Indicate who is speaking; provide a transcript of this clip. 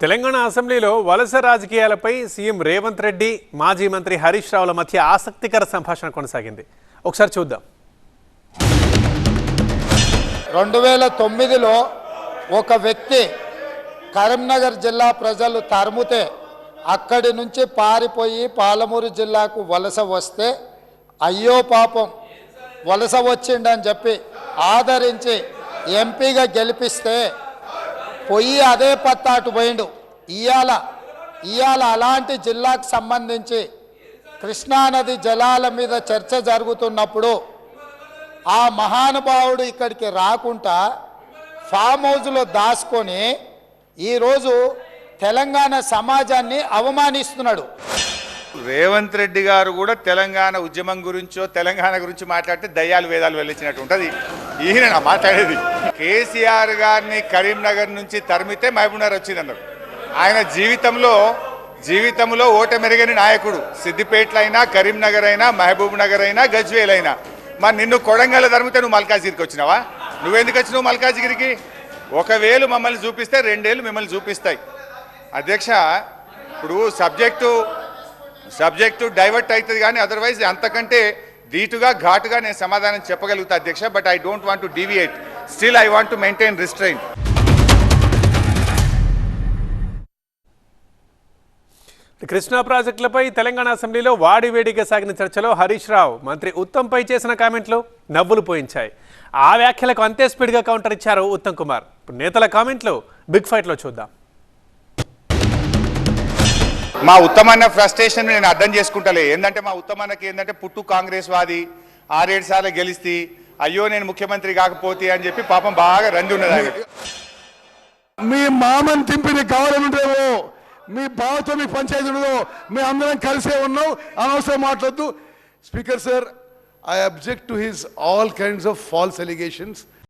Speaker 1: తెలంగాణ అసెంబ్లీలో వలస రాజకీయాలపై సీఎం రేవంత్ రెడ్డి మాజీ మంత్రి హరీష్ రావుల మధ్య ఆసక్తికర సంభాషణ కొనసాగింది. ఒకసారి చూద్దాం.
Speaker 2: రెండు వేల తొమ్మిదిలో ఒక వ్యక్తి కరీంనగర్ జిల్లా ప్రజలు తరుముతే అక్కడి నుంచి పారిపోయి పాలమూరు జిల్లాకు వలస వస్తే అయ్యో పాపం వలస వచ్చిండని చెప్పి ఆదరించి ఎంపీగా గెలిపిస్తే పొయ్యి అదే పత్తాటు పోయిండు. ఇయాల ఇయాల అలాంటి జిల్లాకు సంబంధించి కృష్ణానది జలాల మీద చర్చ జరుగుతున్నప్పుడు ఆ మహానుభావుడు ఇక్కడికి రాకుండా ఫామ్ హౌస్లో దాచుకొని ఈరోజు తెలంగాణ సమాజాన్ని అవమానిస్తున్నాడు.
Speaker 3: రేవంత్ రెడ్డి గారు కూడా తెలంగాణ ఉద్యమం గురించో తెలంగాణ గురించి మాట్లాడితే దయ్యాలు వేదాలు వెళ్ళించినట్టు ఉంటుంది. ఈయన నా మాట్లాడేది. కేసీఆర్ గారిని కరీంనగర్ నుంచి తరిమితే మహబూబ్నగర్ వచ్చింది అన్నారు ఆయన జీవితంలో జీవితంలో ఓటమెరిగని నాయకుడు. సిద్దిపేటలో అయినా కరీంనగర్ అయినా మహబూబ్ నగర్ అయినా గజ్వేల్ అయినా మరి నిన్ను కొడంగల్ తరిమితే నువ్వు మల్కాజిగిరికి వచ్చినావా? నువ్వెందుకు వచ్చినావు మల్కాజిగిరికి? ఒకవేళ మమ్మల్ని చూపిస్తే రెండేళ్ళు మిమ్మల్ని చూపిస్తాయి. అధ్యక్ష ఇప్పుడు సబ్జెక్టు సబ్జెక్టు డైవర్ట్ అవుతుంది కానీ అదర్వైజ్ అంతకంటే ధీటుగా ఘాటుగా నేను సమాధానం చెప్పగలుగుతా అధ్యక్ష but I don't want to deviate still I want to maintain restrain
Speaker 1: Krishna ప్రాజెక్టులపై తెలంగాణ అసెంబ్లీలో వాడివేడిగా సాగిన చర్చలో హరీష్ రావు మంత్రి ఉత్తమ్పై చేసిన కామెంట్లు నవ్వులు పోయించాయి. ఆ వ్యాఖ్యలకు అంతే స్పీడ్గా కౌంటర్ ఇచ్చారు ఉత్తమ్ కుమార్. నేతల కామెంట్లు బిగ్ ఫైట్లో చూద్దాం.
Speaker 3: మా ఉత్తమన్న ఫ్రస్ట్రేషన్ నేను అర్థం చేసుకుంటలే. ఏంటంటే మా ఉత్తమన్నకి ఏంటంటే పుట్టు కాంగ్రెస్ వాది ఆరేడు సార్లు గెలిస్తే అయ్యో నేను ముఖ్యమంత్రి కాకపోతే అని చెప్పి పాపం బాగా రంది ఉన్నది
Speaker 4: మీ మామని తింపిని నీకు కావాలనుంటేవో మీ బావతో మీ పంచాయతీ ఉండదు. మీ అందరం కలిసే ఉన్నాం. అనవసరం మాట్లాడద్దు. Speaker sir I object to his all kinds of false allegations